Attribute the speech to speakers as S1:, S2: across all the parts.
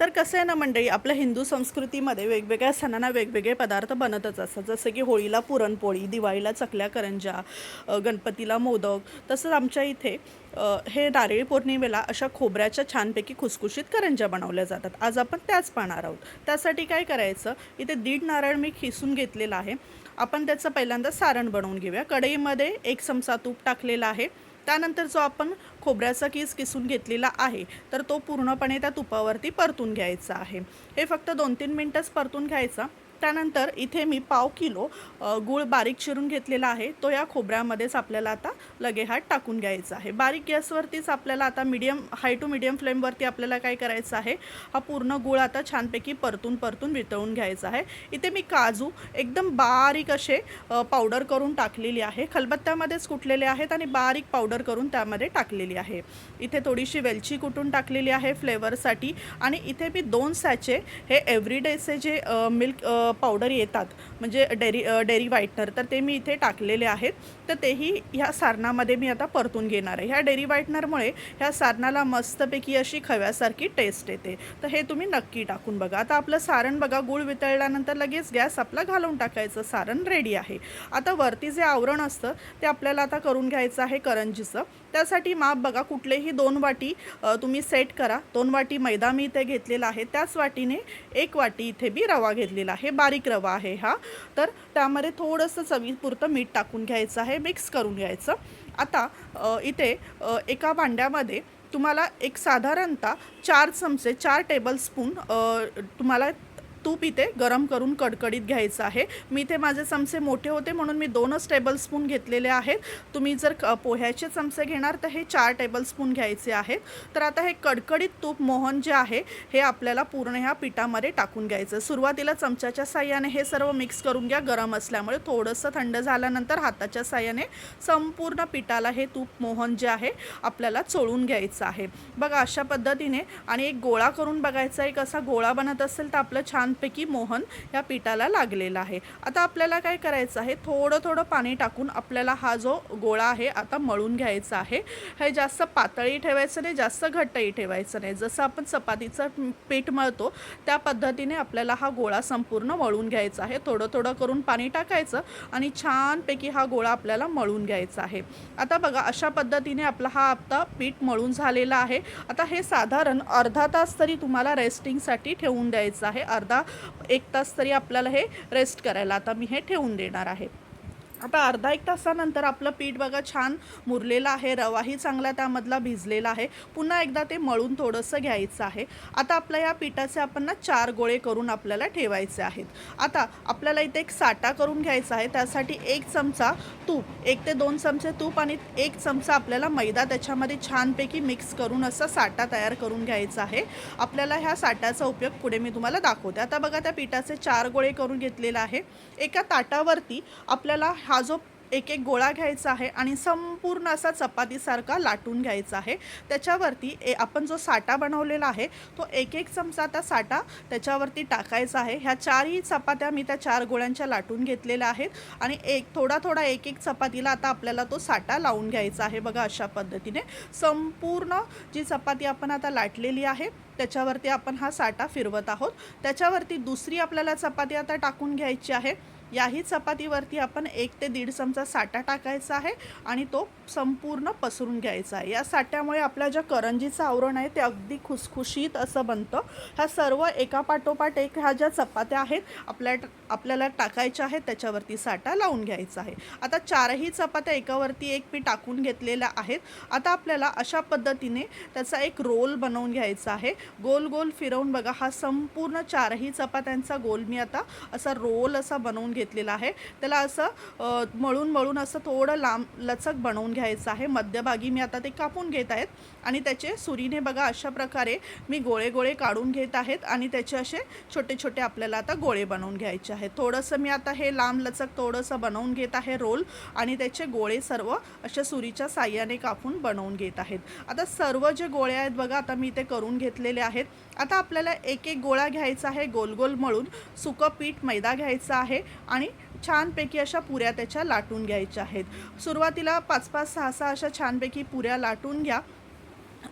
S1: तर कसं आहे ना मंडळी आपल्या हिंदू संस्कृतीमध्ये वेगवेगळ्या सणांना वेगवेगळे पदार्थ बनतच असतात. जसं की होळीला पुरणपोळी दिवाळीला चकल्या करंजा गणपतीला मोदक तसंच आमच्या इथे हे नारळी पौर्णिमेला अशा खोबऱ्याच्या छानपैकी खुसखुशीत करंजा बनवल्या जातात. आज आपण त्याच पाहणार आहोत. त्यासाठी काय करायचं इथे दीड नारळ मी खिसून घेतलेला आहे. आपण त्याचं पहिल्यांदा सारण बनवून घेऊया. कढईमध्ये एक चमचा तूप टाकलेला आहे. त्यानंतर जो आपण खोबऱ्याचा किस किसून घेतलेला आहे तर तो पूर्णपणे त्या तुपावरती परतून घ्यायचा आहे. हे फक्त दोन तीन मिनटंच परतून घ्यायचा. त्यानंतर इथे मी पाव किलो गूळ बारीक चिरून घेतलेला आहे. तो या खोबऱ्यामध्येच आपल्याला आता लगे हात टाकून घ्यायचा आहे. बारीक गॅसवरतीच आपल्याला आता मीडियम हाय टू मीडियम फ्लेमवरती आपल्याला काय करायचं आहे? हा पूर्ण गूळ आता छानपैकी परतून परतून वितळून घ्यायचा आहे. इथे मी काजू एकदम बारीक असे पावडर करून टाकलेली आहे. खलबत्त्यामध्येच कुटलेले आहेत आणि बारीक पावडर करून त्यामध्ये टाकलेली आहे. इथे थोडीशी वेलची कुटून टाकलेली आहे फ्लेवरसाठी आणि इथे मी दोन सॅचे हे एव्हरीडेचे जे मिल्क आ, पावडर येतात म्हणजे डेरी डेरी डेअरी व्हाईटनर तर ते मी इथे टाकलेले आहेत. तर तेही ह्या सारणामध्ये मी आता परतून घेणार आहे. ह्या डेरी व्हाईटनरमुळे ह्या सारणाला मस्तपैकी अशी खव्यासारखी टेस्ट येते. तर हे तुम्ही नक्की टाकून बघा. आता आपलं सारण बघा गूळ वितळल्यानंतर लगेच गॅस आपला घालून टाकायचं. सारण रेडी आहे. आता वरती जे आवरण असतं ते आपल्याला आता करून घ्यायचं आहे करंजीचं. त्यासाठी माप बघा कुठलेही दोन वाटी तुम्ही सेट करा. दोन वाटी मैदा मी इथे घेतलेला आहे. त्याच वाटीने एक वाटी इथे मी रवा घेतलेला आहे. बारीक रवा आहे हा. तर त्यामध्ये थोडंसं चवीपुरतं मीठ टाकून घ्यायचं आहे. मिक्स करून घ्यायचं. आता इथे एका भांड्यामध्ये तुम्हाला एक साधारणतः चार चमचे चार टेबलस्पून तुम्हाला तूप इथे गरम करून कडकडीत घ्यायचं आहे. मी इथे माझे चमचे मोठे होते म्हणून मी दोनच टेबलस्पून घेतलेले आहेत. तुम्ही जर क- पोह्याचे चमचे घेणार तर हे चार टेबलस्पून घ्यायचे आहेत. तर आता हे कडकडीत तूप मोहन जे आहे हे आपल्याला पूर्ण ह्या पिठामध्ये टाकून घ्यायचं सुरुवातीला चमच्याच्या साह्याने हे सर्व मिक्स करून घ्या गरम असल्यामुळे थोडंसं थंड झाल्यानंतर हाताच्या साह्याने संपूर्ण पिठाला हे तूप मोहन जे आहे आपल्याला चोळून घ्यायचं आहे. बघा अशा पद्धतीने आणि एक गोळा करून बघायचा एक असा गोळा बनत असेल तर आपलं छान छानपैकी मोहन या पिठाला लागलेला आहे. आता आपल्याला काय करायचं आहे? थोडं थोडं पाणी टाकून आपल्याला हा जो गोळा आहे आता मळून घ्यायचा आहे. हे जास्त पातळी ठेवायचं नाही जास्त घट्टही ठेवायचं नाही. जसं आपण चपातीचं पीठ मळतो त्या पद्धतीने आपल्याला हा गोळा संपूर्ण मळून घ्यायचा आहे. थोडं थोडं करून पाणी टाकायचं आणि छानपैकी हा गोळा आपल्याला मळून घ्यायचा आहे. आता बघा अशा पद्धतीने आपला हा आता पीठ मळून झालेला आहे. आता हे साधारण अर्धा तास तरी तुम्हाला रेस्टिंगसाठी ठेवून द्यायचं आहे. अर्धा एक तास तरी आपल्याला हे रेस्ट करायला. आता मी हे ठेवून देणार आहे. आता अर्धा एक तासानंतर आपलं पीठ बघा छान मुरलेलं आहे रवाही चांगला त्यामधला भिजलेला आहे. पुन्हा एकदा ते मळून थोडंसं घ्यायचं आहे. आता आपल्या या पिठाचे आपण ना चार गोळे करून आपल्याला ठेवायचे आहेत. आता आपल्याला इथे एक साठा करून घ्यायचा आहे. त्यासाठी एक चमचा तूप एक ते दोन चमचे तूप आणि एक चमचा आपल्याला मैदा त्याच्यामध्ये छानपैकी मिक्स करून असा साठा तयार करून घ्यायचा आहे. आपल्याला ह्या साठाचा उपयोग पुढे मी तुम्हाला दाखवते. आता बघा त्या पिठाचे चार गोळे करून घेतलेला आहे. एका ताटावरती आपल्याला हा जो एक एक गोळा घ्यायचा आहे आणि संपूर्ण असा चपातीसारखा लाटून घ्यायचा आहे. त्याच्यावरती ए आपण जो साठा बनवलेला आहे तो एक एक चमचा आता साठा त्याच्यावरती टाकायचा आहे. ह्या चारही चपात्या मी त्या चार गोळ्यांच्या लाटून घेतलेल्या आहेत आणि एक थोडा थोडा एक एक चपातीला आता आपल्याला तो साठा लावून घ्यायचा आहे बघा अशा पद्धतीने. संपूर्ण जी चपाती आपण आता लाटलेली आहे त्याच्यावरती आपण हा साठा फिरवत आहोत. त्याच्यावरती दुसरी आपल्याला चपाती आता टाकून घ्यायची आहे. याही चपातीवरती आपण एक ते दीड चमचा साठा टाकायचा आहे आणि तो संपूर्ण पसरून घ्यायचा आहे. या साठ्यामुळे आपल्या ज्या करंजीचं आवरण आहे ते अगदी खुसखुशीत असं बनतं. ह्या सर्व एका पाठोपाठ एक ह्या ज्या चपात्या आहेत आपल्या आपल्याला टाकायच्या आहेत त्याच्यावरती साठा लावून घ्यायचा आहे. आता चारही चपात्या एकावरती एक मी टाकून घेतलेल्या आहेत. आता आपल्याला अशा पद्धतीने त्याचा एक रोल बनवून घ्यायचा आहे. गोल गोल फिरवून बघा हा संपूर्ण चारही चपात्यांचा गोल मी आता असा रोल असा बनवून घेतलेला आहे. त्याला असं मळून मळून असं थोडं लांब लचक बनवून घ्यायचं आहे. मध्यभागी मी आता ते कापून घेत आहेत आणि त्याचे सुरीने बघा अशा प्रकारे मी गोळे गोळे काढून घेत आहेत आणि त्याचे असे छोटे छोटे आपल्याला आता गोळे बनवून घ्यायचे आहेत. आहे. थोडंसं मी आता हे लांब लचक थोडंसं बनवून घेत आहे रोल आणि त्याचे गोळे सर्व अशा सुरीच्या साह्याने कापून बनवून घेत आहेत. आता सर्व जे गोळे आहेत बघा आता मी ते करून घेतलेले आहेत. आता आपल्याला एक एक गोळा घ्यायचा आहे गोल गोल मळून सुकं पीठ मैदा घ्यायचा आहे आणि छानपैकी अशा पुऱ्या त्याच्या लाटून घ्यायच्या आहेत. सुरुवातीला पाच पाच सहा सहा अशा छानपैकी पुऱ्या लाटून घ्या.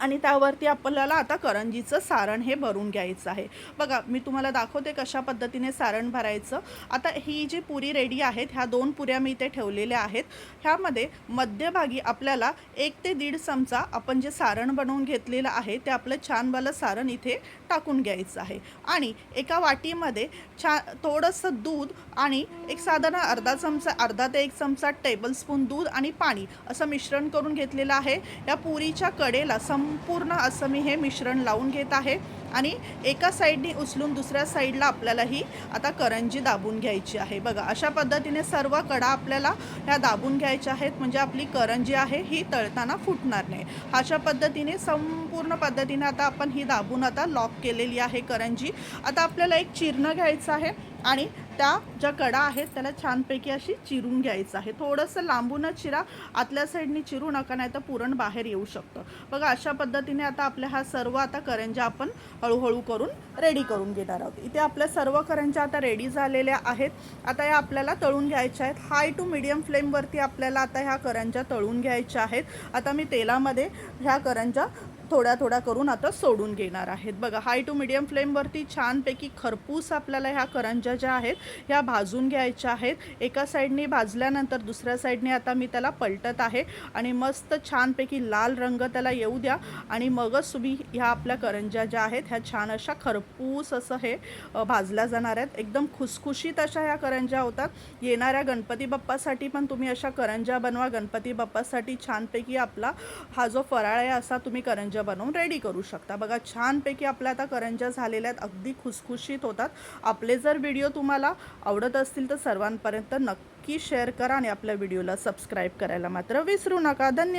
S1: आणि त्यावरती आपल्याला आता करंजीचं सारण हे भरून घ्यायचं आहे. बघा मी तुम्हाला दाखवते कशा पद्धतीने सारण भरायचं. आता ही जी पुरी रेडी आहेत ह्या दोन पुऱ्या मी इथे ठेवलेल्या आहेत. ह्यामध्ये मध्यभागी आपल्याला एक ते दीड चमचा आपण जे सारण बनवून घेतलेलं आहे ते आपलं छानवालं सारण इथे टाकून घ्यायचं आहे. आणि एका वाटीमध्ये छा थोडंसं दूध आणि एक साधारण अर्धा चमचा अर्धा ते एक चमचा टेबलस्पून दूध आणि पाणी असं मिश्रण करून घेतलेलं आहे. या पुरीच्या कडेला संपूर्ण असं मी हे मिश्रण लावून घेत आहे. आणि एका साईडनी उचलून दुसऱ्या साईडला आपल्याला ही आता करंजी दाबून घ्यायची आहे. बघा अशा पद्धतीने सर्व कडा आपल्याला ह्या दाबून घ्यायच्या आहेत. म्हणजे आपली करंजी आहे ही तळताना फुटणार नाही. अशा पद्धतीने संपूर्ण पद्धतीने आता आपण ही दाबून आता लॉक केलेली आहे करंजी. आता आपल्याला एक चिरणं घ्यायचं आहे. आणि त्या ज्या कडा आहेत त्याला छानपैकी अशी चिरून घ्यायचं आहे. थोडंसं लांबूनच चिरा आतल्या साईडनी चिरू नका नाही तर पुरण बाहेर येऊ शकतं. बघा अशा पद्धतीने आता आपल्या हा सर्व आता करंज्या आपण हळूहळू करून रेडी करून घेणार आहोत. इथे आपल्या सर्व करंज्या आता रेडी झालेल्या आहेत. आता या आपल्याला तळून घ्यायच्या आहेत. हाय टू मिडियम फ्लेमवरती आपल्याला आता ह्या करंज्या तळून घ्यायच्या आहेत. आता मी तेलामध्ये ह्या करंज्या थोड्या थोड्या करून आता सोडून घेणार आहेत. बघा हाय टू मिडियम फ्लेमवरती छानपैकी खरपूस आपल्याला ह्या करंज्या ज्या आहेत ह्या भाजून घ्यायच्या आहेत. एका साईडने भाजल्यानंतर दुसऱ्या साईडने आता मी त्याला पलटत आहे आणि मस्त छानपैकी लाल रंग त्याला येऊ द्या. आणि मगच तुम्ही ह्या आपल्या करंज्या ज्या आहेत ह्या छान अशा खरपूस असं हे भाजल्या जाणार आहेत. एकदम खुसखुशीत अशा ह्या करंज्या होतात. येणाऱ्या गणपती बाप्पासाठी पण तुम्ही अशा करंज्या बनवा. गणपती बाप्पासाठी छानपैकी आपला हा जो फराळ आहे असा तुम्ही करंज्या बनवून रेडी करू शकता. बघा छानपैकी आपल्या आता करंज्या झालेल्या आहेत. अगदी खुसखुशीत होतात. आपले जर व्हिडिओ तुम्हाला आवडत असतील तर सर्वांपर्यंत नक्की शेअर करा आणि आपल्या व्हिडिओला सबस्क्राईब करायला मात्र विसरू नका. धन्यवाद.